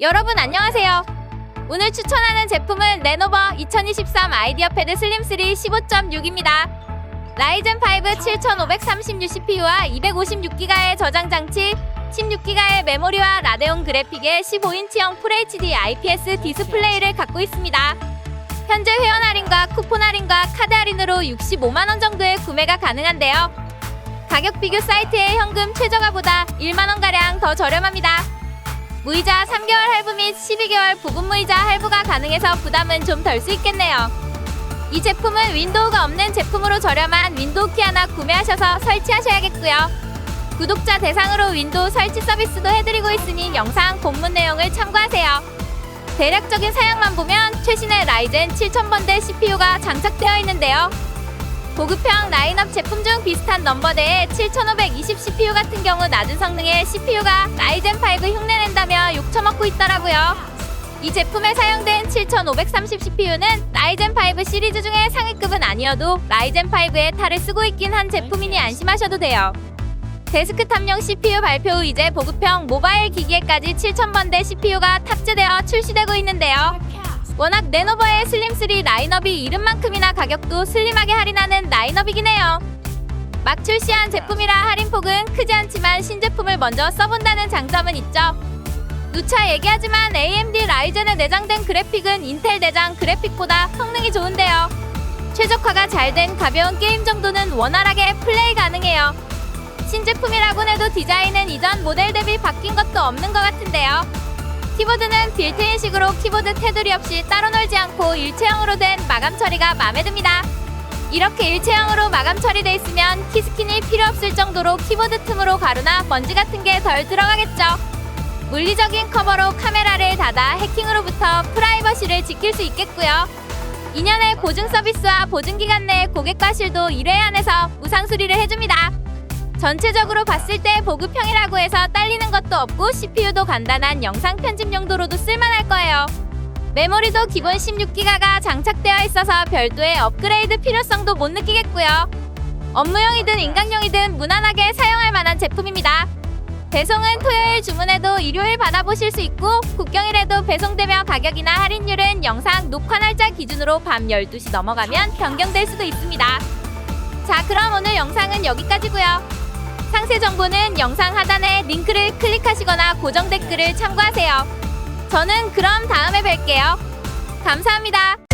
여러분 안녕하세요. 오늘 추천하는 제품은 레노버 2023 아이디어 패드 슬림 3 15.6입니다. 라이젠 5 7536 CPU와 256기가의 저장 장치, 16기가의 메모리와 라데온 그래픽의 15인치형 FHD IPS 디스플레이를 갖고 있습니다. 현재 회원 할인과 쿠폰 할인과 카드 할인으로 65만 원 정도의 구매가 가능한데요. 가격 비교 사이트의 현금 최저가보다 1만 원 가량 더 저렴합니다. 무이자 3개월 할부 및 12개월 부분 무이자 할부가 가능해서 부담은 좀 덜 수 있겠네요. 이 제품은 윈도우가 없는 제품으로 저렴한 윈도우 키 하나 구매하셔서 설치하셔야겠고요. 구독자 대상으로 윈도우 설치 서비스도 해드리고 있으니 영상 본문 내용을 참고하세요. 대략적인 사양만 보면 최신의 라이젠 7000번대 CPU가 장착되어 있는데요. 고급형 라인업 제품 중 비슷한 넘버대의 7520 CPU 같은 경우 낮은 성능의 CPU가 라이젠 5 흉내낸다며 욕처먹고 있더라고요. 이 제품에 사용된 7530 CPU는 라이젠 5 시리즈 중에 상위급은 아니어도 라이젠 5의 탈을 쓰고 있긴 한 제품이니 안심하셔도 돼요. 데스크탑용 CPU 발표 후 이제 보급형 모바일 기기에까지 7000번대 CPU가 탑재되어 출시되고 있는데요. 워낙 레노버의 슬림3 라인업이 이름만큼이나 가격도 슬림하게 할인하는 라인업이긴 해요. 막 출시한 제품이라 할인폭은 크지 않지만 신제품을 먼저 써본다는 장점은 있죠. 누차 얘기하지만 AMD 라이젠에 내장된 그래픽은 인텔 내장 그래픽보다 성능이 좋은데요. 최적화가 잘 된 가벼운 게임 정도는 원활하게 플레이 가능해요. 신제품이라곤 해도 디자인은 이전 모델 대비 바뀐 것도 없는 것 같은데요. 키보드는 빌트인식으로 키보드 테두리 없이 따로 놀지 않고 일체형으로 된 마감 처리가 마음에 듭니다. 이렇게 일체형으로 마감 처리돼 있으면 키스킨이 필요 없을 정도로 키보드 틈으로 가루나 먼지 같은 게 덜 들어가겠죠. 물리적인 커버로 카메라를 닫아 해킹으로부터 프라이버시를 지킬 수 있겠고요. 2년의 보증 서비스와 보증 기간 내 고객 과실도 1회 안에서 무상 수리를 해줍니다. 전체적으로 봤을 때 보급형이라고 해서 딸리는 것도 없고 CPU도 간단한 영상 편집 용도로도 쓸만할 거예요. 메모리도 기본 16기가가 장착되어 있어서 별도의 업그레이드 필요성도 못 느끼겠고요. 업무용이든 인강용이든 무난하게 사용할 만한 제품입니다. 배송은 토요일 주문해도 일요일 받아보실 수 있고 국경일에도 배송되며 가격이나 할인율은 영상 녹화 날짜 기준으로 밤 12시 넘어가면 변경될 수도 있습니다. 자 그럼 오늘 영상은 여기까지고요. 상세 정보는 영상 하단에 링크를 클릭하시거나 고정 댓글을 참고하세요. 저는 그럼 다음에 뵐게요. 감사합니다.